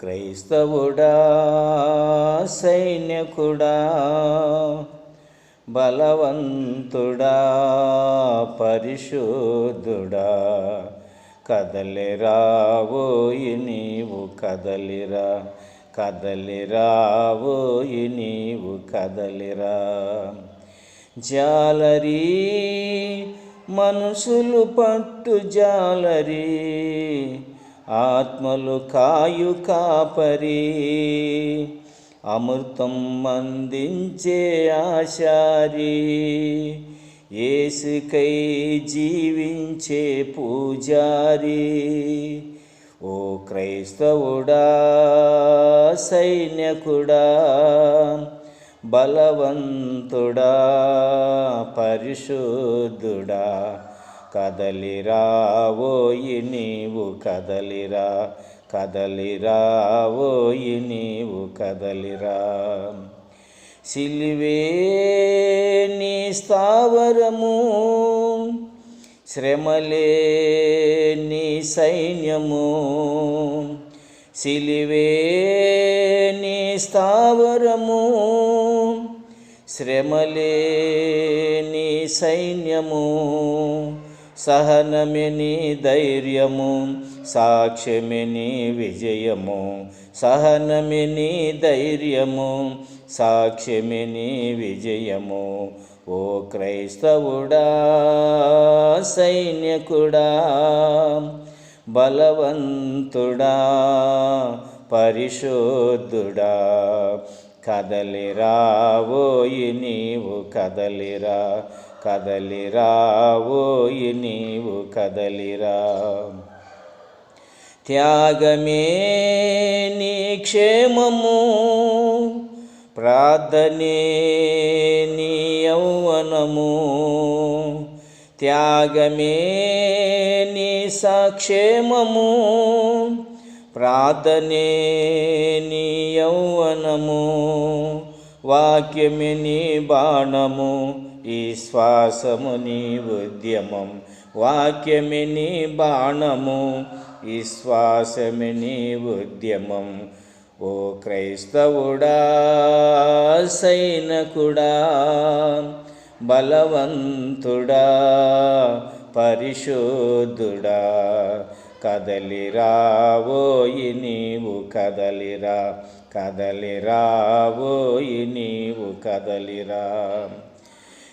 క్రైస్తవుడా సైన్యకుడా బలవంతుడా పరిశుద్ధుడా. కదలిరావోయి నీవు కదలిరా. కదలిరావోయి నీవు కదలిరా. జాలరీ మనుషులు పట్టు జాలరీ. ఆత్మలు కాయు కాపరి అమృతం అందించే ఆశారి ఏసుకై జీవించే పూజారి. ఓ క్రైస్తవుడా సైన్యకుడా బలవంతుడా పరిశుద్ధుడా కదలిరావోయి నీవు కదలిరా కదలిరావోయి నీవు కదలిరా. సిలివే నీ స్థావరము శ్రమలే నీ సైన్యము. సిలివే నీ స్థావరము శ్రమలే నీ సైన్యము. సహనమిని ధైర్యము సాక్ష్యమిని విజయము. సహనమిని ధైర్యము సాక్ష్యమిని విజయము. ఓ క్రైస్తవుడా సైన్యకుడా బలవంతుడా పరిశోద్ధుడా కదలిరా ఓయి నీవు కదలిరా. కదలిరావోయి నీవు కదలిరా. త్యాగమే నీ క్షేమము ప్రార్థనే నీ యౌవనము. త్యాగమే నీ సాక్షేమము ప్రార్థనే నీ యౌవనము. వాక్యమే నీ బాణము ఈ శ్వాసము నీ ఉద్యమం. వాక్యమే నీ బాణము ఈ శ్వాసమే నీ ఉద్యమం. ఓ క్రైస్తవుడా సైనకుడా బలవంతుడా పరిశోధుడా కదలిరావోయి నీవు కదలిరా కదలిరావోయి నీవు కదలిరా.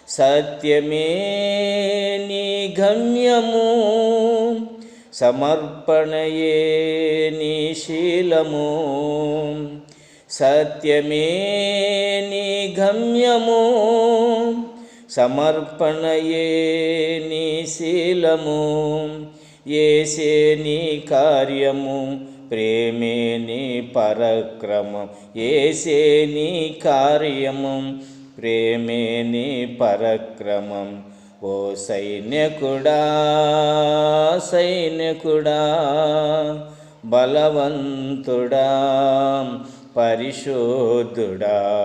సత్యమే నీ గమ్యము సమర్పణయే నీ శీలము. సత్యమే నీ గమ్యము సమర్పణయే నీ శీలము. ఏసే నీ కార్యము ప్రేమే నీ పరక్రమం. ఏసే నీ కార్యము ప్రేమే నీ పరక్రమం. ఓ సైన్యకుడా సైన్యకుడా బలవంతుడా పరిశోధుడా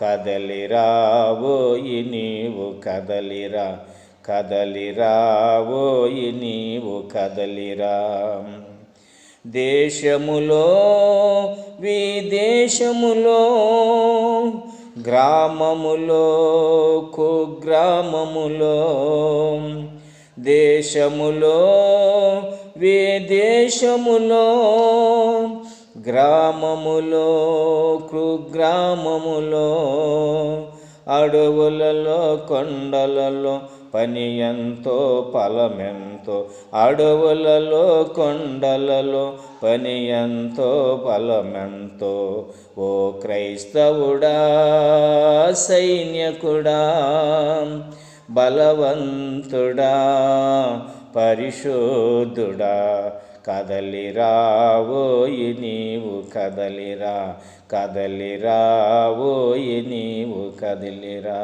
కదలిరావోయి నీవు కదలిరా. కదలిరావోయి నీవు కదలిరా. దేశములో విదేశములో గ్రామములో కుగ్రామములో దేశములో విదేశములో గ్రామములో కుగ్రామములో అడవులలో కొండలలో పని ఎంతో ఫలమెంతో అడవులలో కొండలలో పని ఎంతో ఫలమెంతో ఓ క్రైస్తవుడా సైన్యకుడా బలవంతుడా పరిశోధుడా కదలిరావోయి నీవు కదలిరా కదలిరావోయి నీవు కదిలిరా.